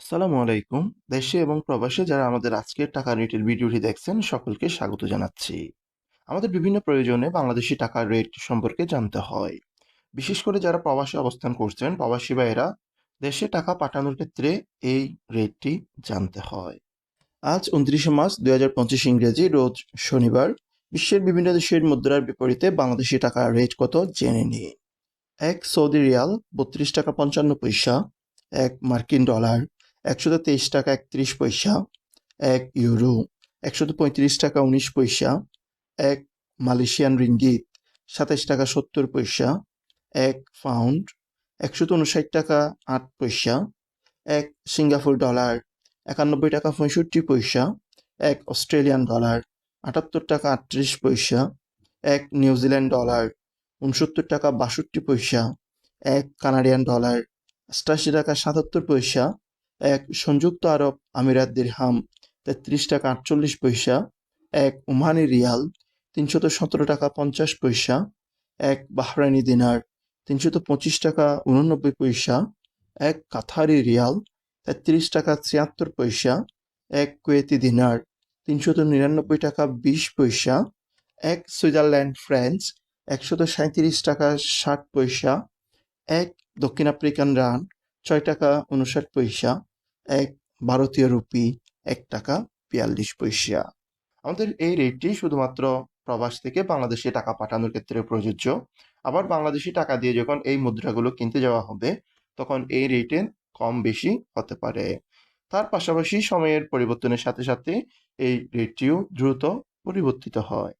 আসসালামু আলাইকুম। দেশে এবং প্রবাসে যারা আমাদের আজকের টাকা রেটের ভিডিওটি দেখছেন, সকলকে স্বাগত জানাচ্ছি। আমাদের বিভিন্ন প্রয়োজনে বাংলাদেশি টাকার রেট সম্পর্কে জানতে হয়। বিশেষ করে যারা প্রবাসে অবস্থান করছেন, প্রবাসী ভাইয়েরা, দেশে টাকা পাঠানোর ক্ষেত্রে এই রেটটি জানতে হয়। আজ উনত্রিশে মার্চ দুই হাজার পঁচিশ ইংরেজি, রোজ শনিবার বিশ্বের বিভিন্ন দেশের মুদ্রার বিপরীতে বাংলাদেশী টাকার রেট কত জেনে নিই। এক সৌদি রিয়াল বত্রিশ টাকা পঞ্চান্ন পয়সা, এক মার্কিন ডলার একশত তেইশ টাকা একত্রিশ পয়সা, এক ইউরো একশত পঁয়ত্রিশ টাকা উনিশ পয়সা, এক মালয়েশিয়ান রিঙ্গিত সাতাইশ টাকা সত্তর পয়সা, এক পাউন্ড একশত উনষাট টাকা আট পয়সা, এক সিঙ্গাপুর ডলার, একানব্বই টাকা পঁয়ষট্টি পয়সা, এক অস্ট্রেলিয়ান ডলার, আটাত্তর টাকা আটত্রিশ পয়সা, এক নিউজিল্যান্ড ডলার, উনসত্তর টাকা বাষট্টি পয়সা, এক কানাডিয়ান ডলার, অষ্টাশি টাকা সাতাত্তর পয়সা এক সংযুক্ত আরব আমিরাত দিরহাম তেত্রিশ টাকা আটচল্লিশ পয়সা, এক ওমানি রিয়াল তিনশত সতেরো টাকা পঞ্চাশ পয়সা, এক বাহরাইনি দিনার তিনশত পঁচিশ টাকা উননব্বই পয়সা, এক কাথারি রিয়াল তেত্রিশ টাকা ছিয়াত্তর পয়সা, এক কুয়েতি দিনার তিনশত নিরানব্বই টাকা বিশ পয়সা, এক সুইজারল্যান্ড ফ্রেঞ্চ একশত সাঁত্রিশ টাকা ষাট পয়সা, এক দক্ষিণ আফ্রিকান রান ছয় টাকা উনষাট পয়সা, এক ভারতীয় রুপি, এক টাকা বিয়াল্লিশ পয়সা। আমাদের এই রেটটি শুধুমাত্র প্রবাস থেকে বাংলাদেশে টাকা পাঠানোর ক্ষেত্রে প্রযোজ্য। আবার বাংলাদেশি টাকা দিয়ে যখন এই মুদ্রাগুলো কিনতে যাওয়া হবে, তখন এই রেটে কম বেশি হতে পারে। তার পাশাপাশি সময়ের পরিবর্তনের সাথে সাথে এই রেটটিও দ্রুত পরিবর্তিত হয়।